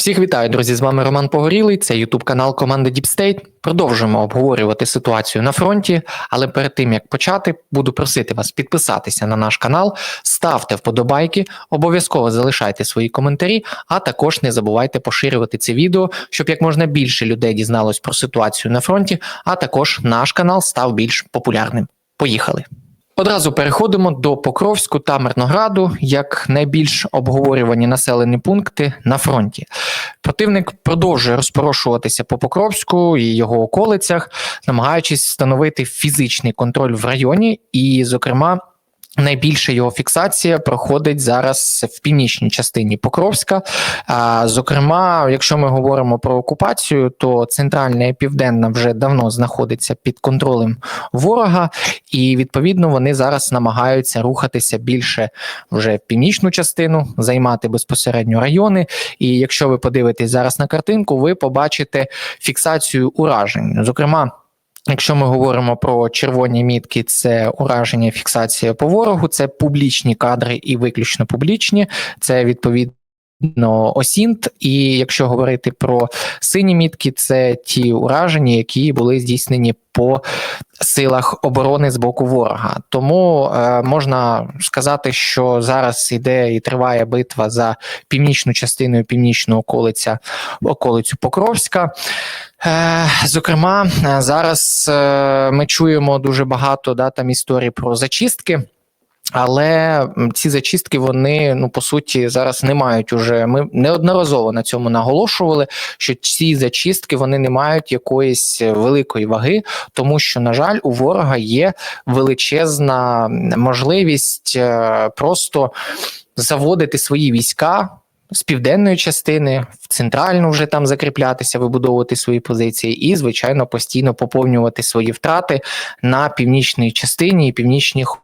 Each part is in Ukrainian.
Всіх вітаю, друзі! З вами Роман Погорілий. Це Ютуб канал команди Deep State. Продовжуємо обговорювати ситуацію на фронті. Але перед тим як почати, буду просити вас підписатися на наш канал, ставте вподобайки, обов'язково залишайте свої коментарі, а також не забувайте поширювати це відео, щоб як можна більше людей дізналось про ситуацію на фронті, а також наш канал став більш популярним. Поїхали! Одразу переходимо до Покровську та Мирнограду як найбільш обговорювані населені пункти на фронті. Противник продовжує розпорошуватися по Покровську і його околицях, намагаючись встановити фізичний контроль в районі, і, зокрема. Найбільша його фіксація проходить зараз в північній частині Покровська. Зокрема, якщо ми говоримо про окупацію, то центральна і південна вже давно знаходиться під контролем ворога, і відповідно вони зараз намагаються рухатися більше вже в північну частину, займати безпосередньо райони. І якщо ви подивитесь зараз на картинку, ви побачите фіксацію уражень. Зокрема. Якщо ми говоримо про червоні мітки, це ураження, фіксація по ворогу, це публічні кадри і виключно публічні, це відповідно. Осінт, і якщо говорити про сині мітки, це ті ураження, які були здійснені по силах оборони з боку ворога. Тому е, можна сказати, що зараз іде і триває битва за північну частину північну околиця околицю Покровська. Е, Зокрема, зараз е, ми чуємо дуже багато да, там історій про зачистки. Але ці зачистки вони ну по суті зараз не мають уже. Ми неодноразово на цьому наголошували, що ці зачистки вони не мають якоїсь великої ваги, тому що на жаль, у ворога є величезна можливість е, просто заводити свої війська. З південної частини в центральну вже там закріплятися, вибудовувати свої позиції, і звичайно постійно поповнювати свої втрати на північній частині і північних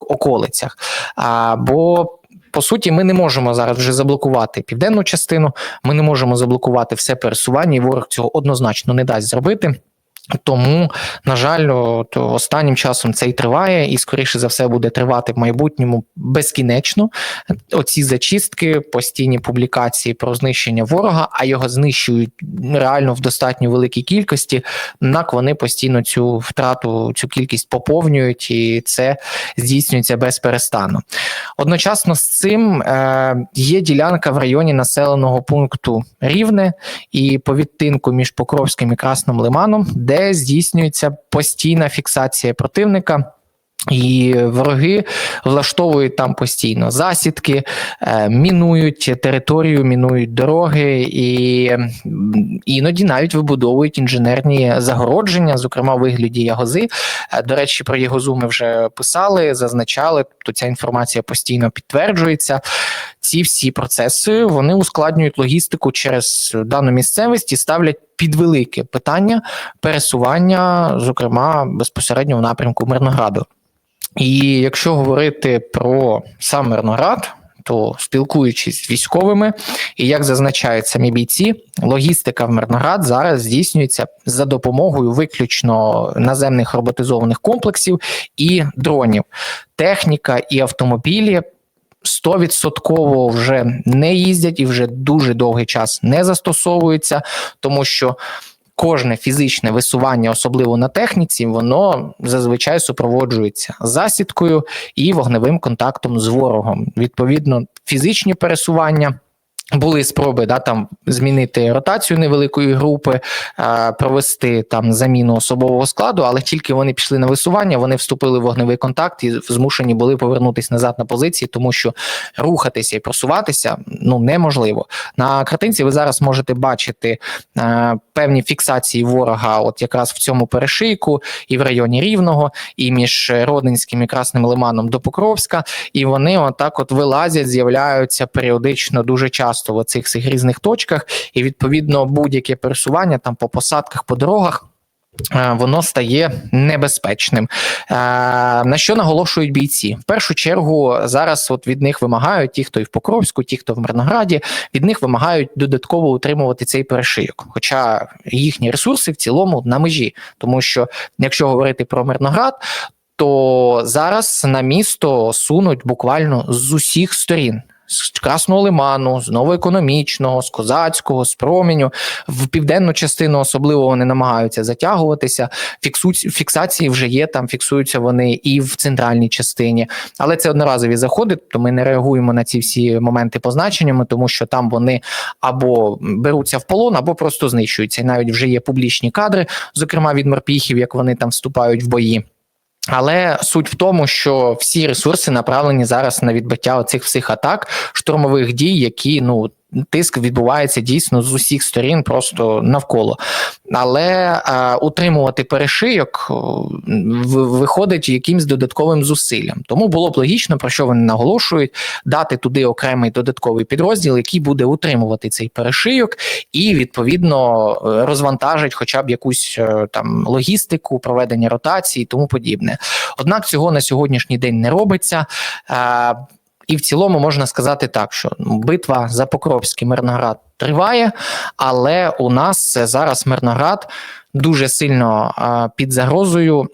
околицях. А, Бо по суті, ми не можемо зараз вже заблокувати південну частину. Ми не можемо заблокувати все пересування, і ворог цього однозначно не дасть зробити. Тому, на жаль, от останнім часом це і триває, і скоріше за все буде тривати в майбутньому безкінечно. Оці зачистки, постійні публікації про знищення ворога, а його знищують реально в достатньо великій кількості. Однак вони постійно цю втрату, цю кількість поповнюють, і це здійснюється без перестану. Одночасно з цим е, є ділянка в районі населеного пункту Рівне і по відтинку між Покровським і Красним Лиманом, де де здійснюється постійна фіксація противника. І вороги влаштовують там постійно засідки, е, мінують територію, мінують дороги, і іноді навіть вибудовують інженерні загородження, зокрема в вигляді ягози. Е, до речі, про ягозу ми вже писали, зазначали. То ця інформація постійно підтверджується. Ці всі процеси вони ускладнюють логістику через дану місцевість і ставлять під велике питання пересування, зокрема безпосередньо в напрямку Мирнограду. І якщо говорити про сам Мирноград, то спілкуючись з військовими, і як зазначають самі бійці, логістика в Мирноград зараз здійснюється за допомогою виключно наземних роботизованих комплексів і дронів. Техніка і автомобілі. 100% вже не їздять і вже дуже довгий час не застосовуються, тому що кожне фізичне висування, особливо на техніці, воно зазвичай супроводжується засідкою і вогневим контактом з ворогом. Відповідно, фізичні пересування. Були спроби да там змінити ротацію невеликої групи, е, провести там заміну особового складу, але тільки вони пішли на висування, вони вступили в вогневий контакт і змушені були повернутися назад на позиції, тому що рухатися і просуватися ну неможливо. На картинці ви зараз можете бачити е, певні фіксації ворога, от якраз в цьому перешийку, і в районі Рівного, і між Родинським і Красним Лиманом до Покровська, і вони отак от вилазять, з'являються періодично дуже часто часто в цих цих різних точках, і відповідно будь-яке пересування там по посадках, по дорогах. Е, воно стає небезпечним. Е, на що наголошують бійці? В першу чергу зараз от від них вимагають ті, хто і в Покровську, ті, хто в Мирнограді, від них вимагають додатково утримувати цей перешийок. Хоча їхні ресурси в цілому на межі, тому що якщо говорити про Мирноград, то зараз на місто сунуть буквально з усіх сторін. З Красного Лиману, з Новоекономічного, з Козацького, з Променю. В південну частину особливо вони намагаються затягуватися. Фіксуць, фіксації вже є, там фіксуються вони і в центральній частині. Але це одноразові заходи, то ми не реагуємо на ці всі моменти позначеннями, тому що там вони або беруться в полон, або просто знищуються. І навіть вже є публічні кадри, зокрема від морпіхів, як вони там вступають в бої. Але суть в тому, що всі ресурси направлені зараз на відбиття оцих всіх атак, штурмових дій, які ну. Тиск відбувається дійсно з усіх сторін, просто навколо. Але е, утримувати перешийок виходить якимсь додатковим зусиллям. Тому було б логічно, про що вони наголошують, дати туди окремий додатковий підрозділ, який буде утримувати цей перешийок, і відповідно розвантажить хоча б якусь е, там логістику, проведення ротації і тому подібне. Однак цього на сьогоднішній день не робиться. І в цілому можна сказати так, що битва за Покровський Мирноград триває, але у нас зараз Мирноград дуже сильно під загрозою.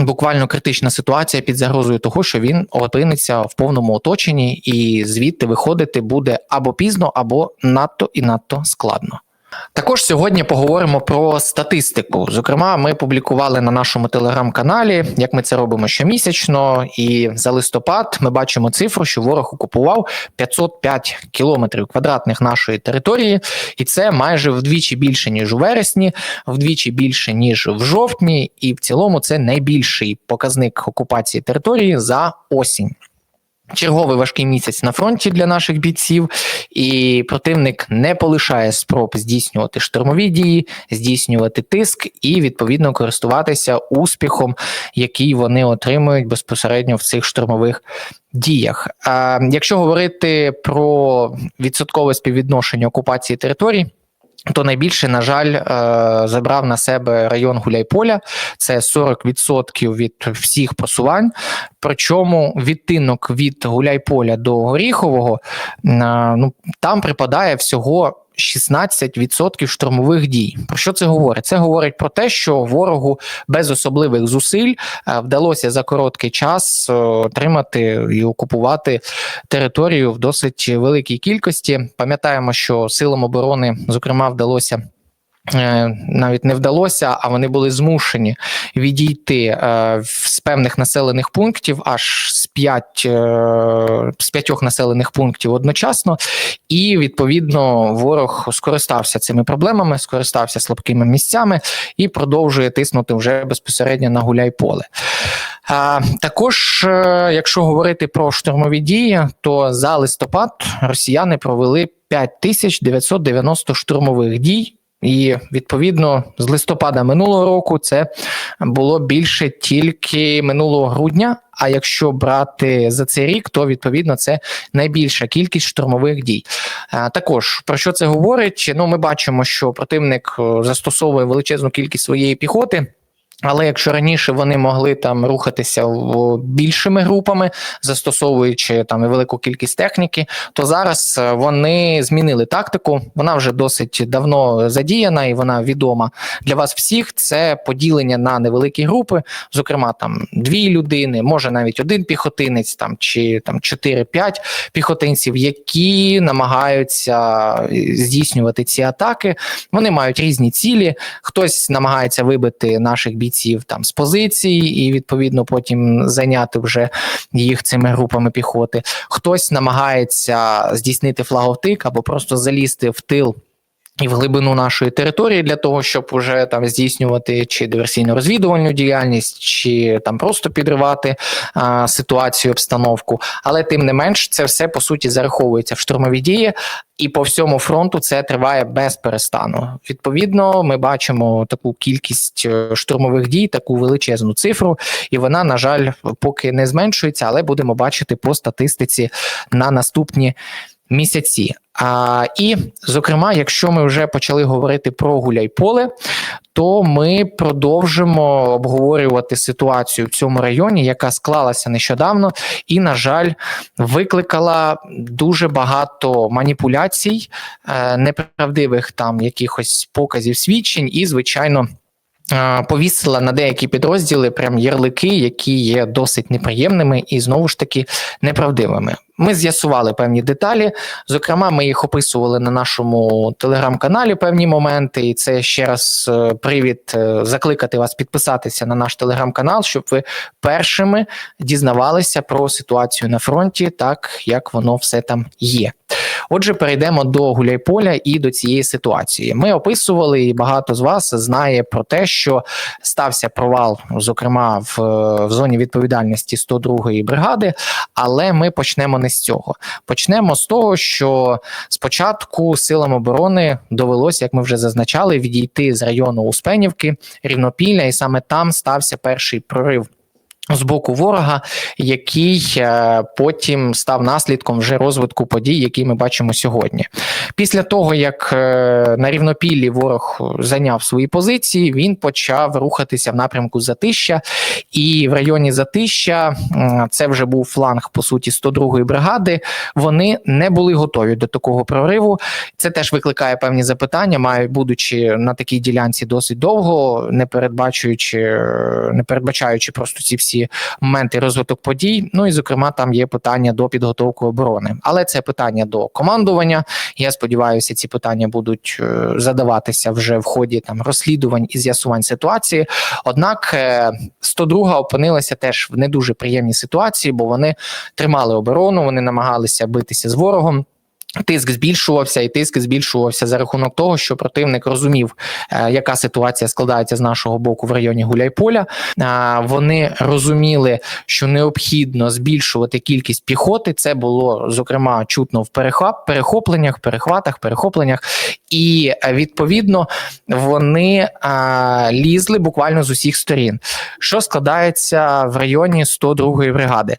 Буквально критична ситуація під загрозою того, що він опиниться в повному оточенні, і звідти виходити буде або пізно, або надто і надто складно. Також сьогодні поговоримо про статистику. Зокрема, ми публікували на нашому телеграм-каналі, як ми це робимо щомісячно, і за листопад ми бачимо цифру, що ворог окупував 505 кілометрів квадратних нашої території, і це майже вдвічі більше ніж у вересні, вдвічі більше ніж в жовтні, і в цілому це найбільший показник окупації території за осінь. Черговий важкий місяць на фронті для наших бійців, і противник не полишає спроб здійснювати штурмові дії, здійснювати тиск і відповідно користуватися успіхом, який вони отримують безпосередньо в цих штурмових діях. А якщо говорити про відсоткове співвідношення окупації територій. То найбільше, на жаль, е, забрав на себе район Гуляйполя. Це 40% від всіх просувань. Причому відтинок від Гуляйполя до Горіхового ну там припадає всього. 16% штурмових дій. Про що це говорить? Це говорить про те, що ворогу без особливих зусиль е, вдалося за короткий час е, отримати і окупувати територію в досить великій кількості. Пам'ятаємо, що силам оборони зокрема вдалося. Е, навіть не вдалося, а вони були змушені відійти е, з певних населених пунктів, аж з п'ять е, з п'ятьох населених пунктів одночасно, і відповідно ворог скористався цими проблемами, скористався слабкими місцями і продовжує тиснути вже безпосередньо на гуляй-поле. Також, якщо говорити про штурмові дії, то за листопад росіяни провели 5990 штурмових дій. І відповідно з листопада минулого року це було більше тільки минулого грудня. А якщо брати за цей рік, то відповідно це найбільша кількість штурмових дій. Також про що це говорить? Ну, ми бачимо, що противник е, застосовує величезну кількість своєї піхоти. Але якщо раніше вони могли там рухатися більшими групами, застосовуючи там велику кількість техніки, то зараз е, вони змінили тактику. Вона вже досить давно задіяна і вона відома для вас всіх. Це поділення на невеликі групи, зокрема там дві людини, може навіть один піхотинець, там чи там 4-5 піхотинців, які намагаються е, здійснювати ці атаки. Вони мають різні цілі. Хтось намагається вибити наших бійців бійців там з позиції, і відповідно потім зайняти вже їх цими групами піхоти. Хтось намагається здійснити флаговтик або просто залізти в тил. І в глибину нашої території для того, щоб уже там здійснювати чи диверсійно-розвідувальну діяльність, чи там просто підривати а, ситуацію, обстановку. Але тим не менш, це все по суті зараховується в штурмові дії, і по всьому фронту це триває без перестану. Відповідно, ми бачимо таку кількість е, штурмових дій, таку величезну цифру, і вона, на жаль, поки не зменшується, але будемо бачити по статистиці на наступні місяці. А, І, зокрема, якщо ми вже почали говорити про гуляй-поле, то ми продовжимо обговорювати ситуацію в цьому районі, яка склалася нещодавно, і, на жаль, викликала дуже багато маніпуляцій, е, неправдивих там якихось показів свідчень, і, звичайно. Повісила на деякі підрозділи прям ярлики, які є досить неприємними і знову ж таки неправдивими. Ми з'ясували певні деталі. Зокрема, ми їх описували на нашому телеграм-каналі певні моменти, і це ще раз е, привід е, закликати вас підписатися на наш телеграм-канал, щоб ви першими дізнавалися про ситуацію на фронті, так як воно все там є. Отже, перейдемо до Гуляйполя і до цієї ситуації. Ми описували, і багато з вас знає про те, що стався провал, зокрема в, в зоні відповідальності 102-ї бригади. Але ми почнемо не з цього. Почнемо з того, що спочатку силам оборони довелося, як ми вже зазначали, відійти з району Успенівки, Рівнопілля, і саме там стався перший прорив. З боку ворога, який е, потім став наслідком вже розвитку подій, які ми бачимо сьогодні. Після того, як е, на рівнопіллі ворог зайняв свої позиції, він почав рухатися в напрямку Затища, і в районі Затища це вже був фланг по суті 102-ї бригади. Вони не були готові до такого прориву. Це теж викликає певні запитання, маю будучи на такій ділянці досить довго, не передбачуючи, не передбачаючи просто ці всі моменти розвиток подій. Ну і зокрема, там є питання до підготовки оборони, але це питання до командування. Я сподіваюся, ці питання будуть е, задаватися вже в ході там розслідувань і з'ясувань ситуації. Однак е, 102 опинилася теж в не дуже приємній ситуації, бо вони тримали оборону, вони намагалися битися з ворогом. Тиск збільшувався, і тиск збільшувався за рахунок того, що противник розумів, е, яка ситуація складається з нашого боку в районі Гуляйполя. Е, Вони розуміли, що необхідно збільшувати кількість піхоти. Це було зокрема чутно в перехопленнях, перехватах, перехопленнях, і е, відповідно вони лізли буквально з усіх сторін. Що складається в районі 102-ї бригади?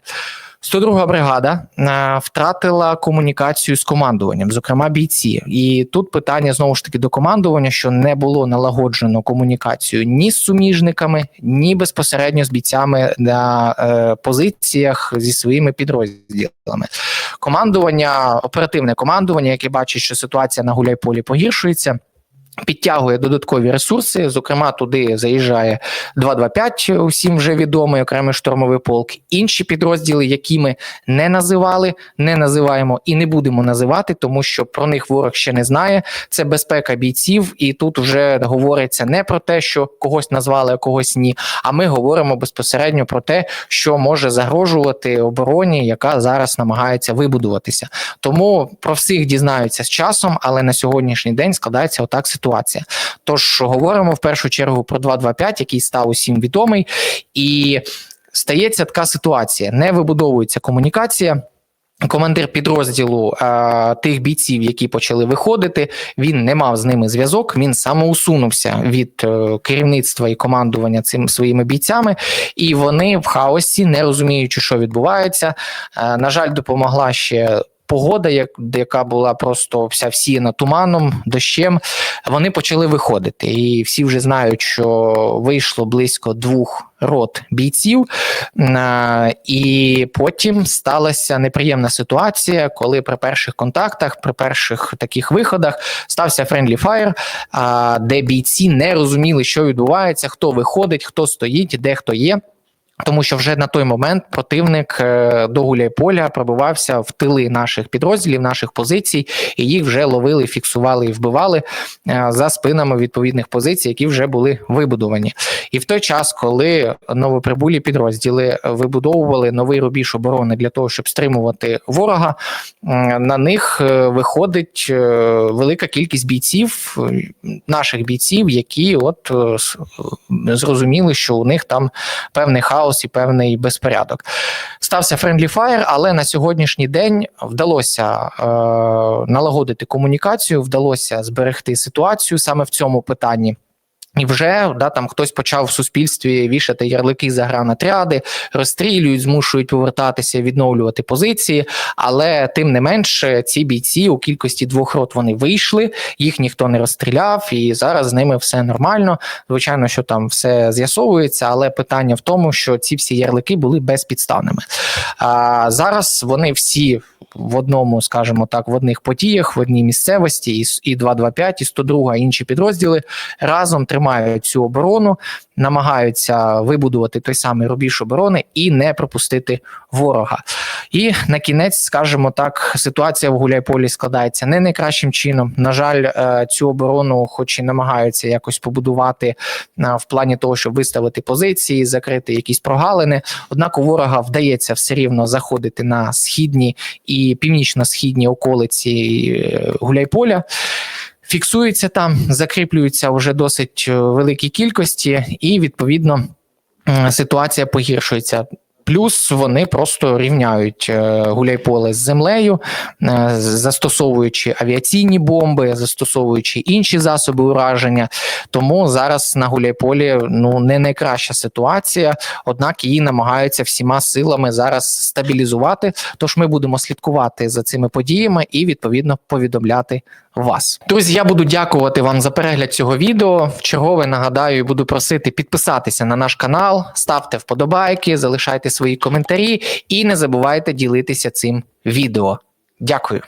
102 бригада е, втратила комунікацію з командуванням, зокрема бійці. І тут питання знову ж таки до командування, що не було налагоджено комунікацію ні з суміжниками, ні безпосередньо з бійцями на е, позиціях зі своїми підрозділами. Командування, оперативне командування, яке бачить, що ситуація на гуляйполі погіршується. Підтягує додаткові ресурси. Зокрема, туди заїжджає 225, усім вже відомий окремий штурмовий полк. Інші підрозділи, які ми не називали, не називаємо і не будемо називати, тому що про них ворог ще не знає. Це безпека бійців, і тут вже говориться не про те, що когось назвали, а когось ні. А ми говоримо безпосередньо про те, що може загрожувати обороні, яка зараз намагається вибудуватися. Тому про всіх дізнаються з часом, але на сьогоднішній день складається отак ситуація. Тож говоримо в першу чергу про 225, який став усім відомий, і стається така ситуація: не вибудовується комунікація. Командир підрозділу е, тих бійців, які почали виходити, він не мав з ними зв'язок. Він самоусунувся від е, керівництва і командування цим своїми бійцями, і вони в хаосі, не розуміючи, що відбувається. Е, на жаль, допомогла ще. Погода, як яка була просто вся всіяна туманом, дощем, вони почали виходити, і всі вже знають, що вийшло близько двох рот бійців, і потім сталася неприємна ситуація, коли при перших контактах, при перших таких виходах стався friendly fire, де бійці не розуміли, що відбувається, хто виходить, хто стоїть, де хто є. Тому що вже на той момент противник е, до Гуляйполя пробивався в тили наших підрозділів, наших позицій, і їх вже ловили, фіксували і вбивали е, за спинами відповідних позицій, які вже були вибудовані. І в той час, коли новоприбулі підрозділи вибудовували новий рубіж оборони для того, щоб стримувати ворога, на них е, виходить е, велика кількість бійців, е, наших бійців, які от е, е, зрозуміли, що у них там певний хаос і певний безпорядок. Стався friendly fire, але на сьогоднішній день вдалося е, налагодити комунікацію, вдалося зберегти ситуацію саме в цьому питанні. І вже да там хтось почав в суспільстві вішати ярлики за гранатряди, розстрілюють, змушують повертатися, відновлювати позиції. Але тим не менше, ці бійці у кількості двох рот вони вийшли, їх ніхто не розстріляв, і зараз з ними все нормально. Звичайно, що там все з'ясовується, але питання в тому, що ці всі ярлики були безпідставними. А зараз вони всі в одному, скажімо так, в одних подіях, в одній місцевості, і, і 225, і 102, інші підрозділи разом тримають тримають цю оборону, намагаються вибудувати той самий рубіж оборони і не пропустити ворога. І на кінець, скажімо так, ситуація в Гуляйполі складається не найкращим чином. На жаль, е, цю оборону, хоч і намагаються якось побудувати е, в плані того, щоб виставити позиції, закрити якісь прогалини. Однак у ворога вдається все рівно заходити на східні і північно-східні околиці е, Гуляйполя. Фіксуються там, закріплюються вже досить е, великій кількості, і відповідно ситуація погіршується. Плюс вони просто рівняють е, гуляйполе з землею, е, застосовуючи авіаційні бомби, застосовуючи інші засоби ураження. Тому зараз на гуляйполі ну не найкраща ситуація, однак її намагаються всіма силами зараз стабілізувати. Тож ми будемо слідкувати за цими подіями і відповідно повідомляти вас. Друзі, я буду дякувати вам за перегляд цього відео. В чергове нагадаю, буду просити підписатися на наш канал, ставте вподобайки, залишайте свої коментарі і не забувайте ділитися цим відео. Дякую.